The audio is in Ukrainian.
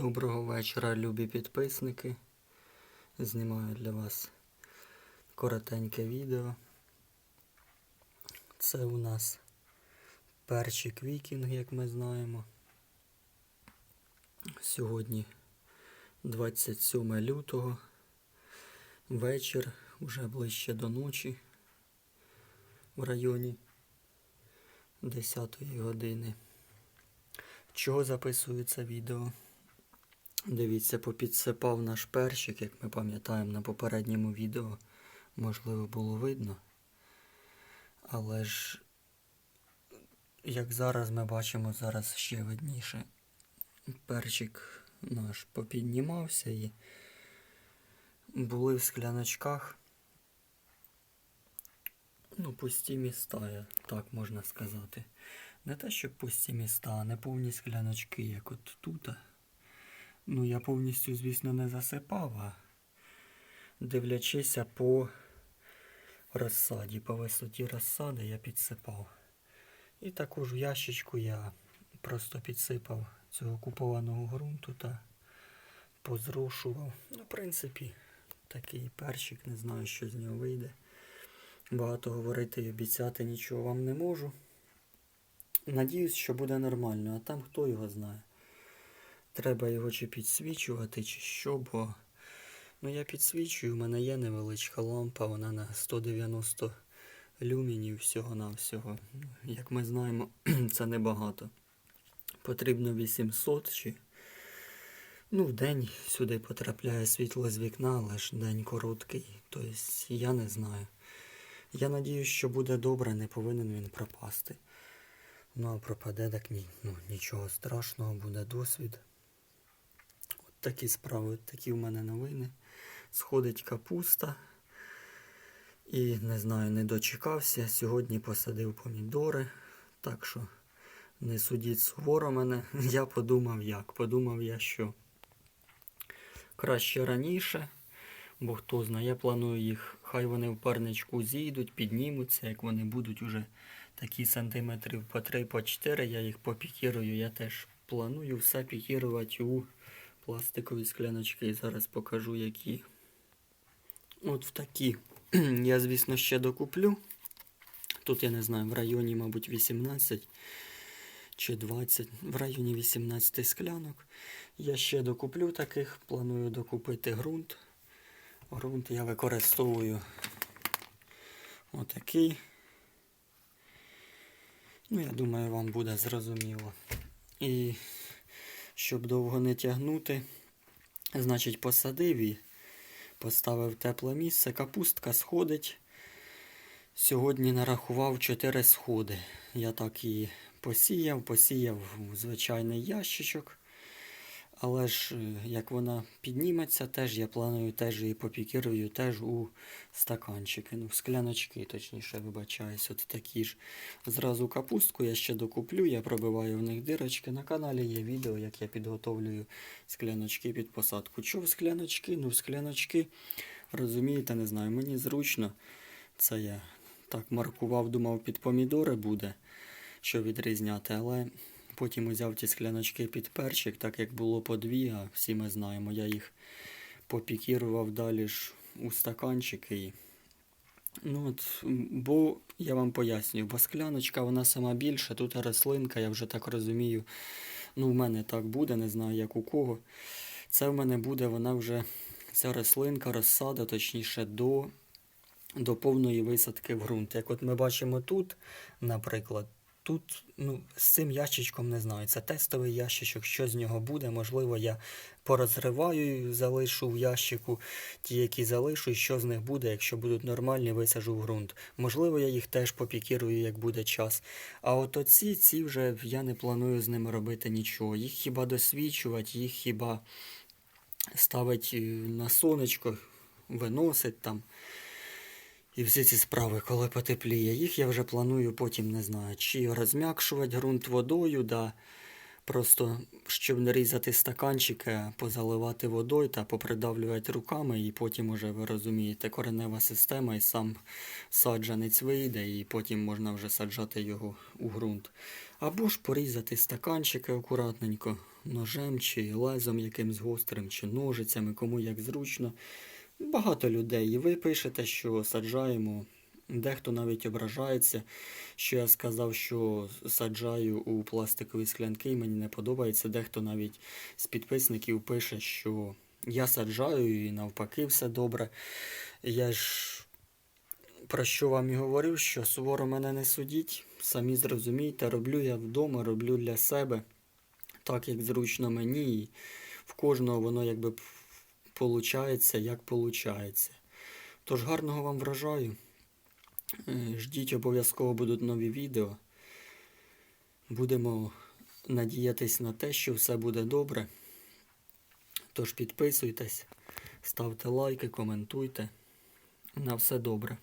Доброго вечора, любі підписники. Знімаю для вас коротеньке відео. Це у нас перчик вікінг, як ми знаємо. Сьогодні 27 лютого. Вечір, уже ближче до ночі в районі 10 години. Чого записую це відео? Дивіться, попідсипав наш перчик, як ми пам'ятаємо на попередньому відео. Можливо, було видно. Але ж, як зараз ми бачимо, зараз ще видніше. Перчик наш попіднімався і були в скляночках. Ну, пусті міста, я- так можна сказати. Не те, що пусті міста, а не повні скляночки, як от тут. Ну, я повністю, звісно, не засипав, а дивлячися по розсаді, по висоті розсади я підсипав. І також в ящичку я просто підсипав цього купованого ґрунту та позрошував. Ну, в принципі, такий перчик, не знаю, що з нього вийде. Багато говорити і обіцяти нічого вам не можу. Надіюсь, що буде нормально, а там хто його знає. Треба його чи підсвічувати, чи що, бо ну я підсвічую, у мене є невеличка лампа, вона на 190 люмінів всього-навсього. Як ми знаємо, це небагато. Потрібно 800 чи. Ну, в день сюди потрапляє світло з вікна, але ж день короткий. Тобто я не знаю. Я надіюсь, що буде добре, не повинен він пропасти. Ну, а пропаде так ні, ну, нічого страшного, буде досвід. Такі справи, такі в мене новини. Сходить капуста. І не знаю, не дочекався. Сьогодні посадив помідори. Так що не судіть суворо мене. Я подумав як. Подумав я, що краще раніше. Бо хто знає, я планую їх, хай вони в парничку зійдуть, піднімуться, як вони будуть уже такі сантиметрів по 3, по 4, я їх попікірую. Я теж планую все пікірувати у пластикові скляночки. Зараз покажу які. От в такі. Я, звісно, ще докуплю. Тут я не знаю, в районі, мабуть, 18 чи 20, в районі 18 склянок. Я ще докуплю таких, планую докупити ґрунт. Грунт я використовую отакий. Ну, я думаю, вам буде зрозуміло. І щоб довго не тягнути, значить посадив і поставив тепле місце. Капустка сходить. Сьогодні нарахував 4 сходи. Я так її посіяв, посіяв у звичайний ящичок. Але ж е, як вона підніметься, теж я планую теж її попікірую теж у стаканчики, ну в скляночки, точніше, вибачаюсь, от такі ж. Зразу капустку я ще докуплю, я пробиваю в них дирочки. На каналі є відео, як я підготовлюю скляночки під посадку. Що в скляночки? Ну в скляночки, розумієте, не знаю, мені зручно. Це я так маркував, думав, під помідори буде, що відрізняти, але Потім узяв ті скляночки під перчик, так як було по дві, а всі ми знаємо, я їх попікірував далі ж у стаканчики. Ну от, Бо я вам пояснюю, бо скляночка вона сама більша, тут рослинка, я вже так розумію. Ну, в мене так буде, не знаю як у кого. Це в мене буде, вона вже ця рослинка, розсада, точніше, до, до повної висадки в ґрунт. Як от ми бачимо тут, наприклад. Тут ну, з цим ящичком не знаю. Це тестовий ящичок, що з нього буде. Можливо, я порозриваю, залишу в ящику ті, які залишу, і що з них буде, якщо будуть нормальні, висажу в ґрунт. Можливо, я їх теж попікірую, як буде час. А от оці, ці вже я не планую з ними робити нічого. Їх хіба досвідчувати, їх хіба ставити на сонечко, виносить там. І всі ці справи, коли потепліє, їх я вже планую потім не знаю, чи розм'якшувати ґрунт водою, да просто щоб не різати стаканчики, позаливати водою та попридавлювати руками, і потім уже ви розумієте, коренева система і сам саджанець вийде, і потім можна вже саджати його у ґрунт. Або ж порізати стаканчики акуратненько, ножем, чи лезом якимсь гострим, чи ножицями, кому як зручно. Багато людей. І ви пишете, що саджаємо. Дехто навіть ображається, що я сказав, що саджаю у пластикові склянки, і мені не подобається. Дехто навіть з підписників пише, що я саджаю і навпаки все добре. Я ж про що вам і говорив, що суворо мене не судіть, самі зрозумійте, роблю я вдома, роблю для себе так, як зручно мені, і в кожного воно якби получається, як получається. Тож гарного вам врожаю. Е, Ждіть, обов'язково будуть нові відео. Будемо надіятись на те, що все буде добре. Тож підписуйтесь, ставте лайки, коментуйте. На все добре.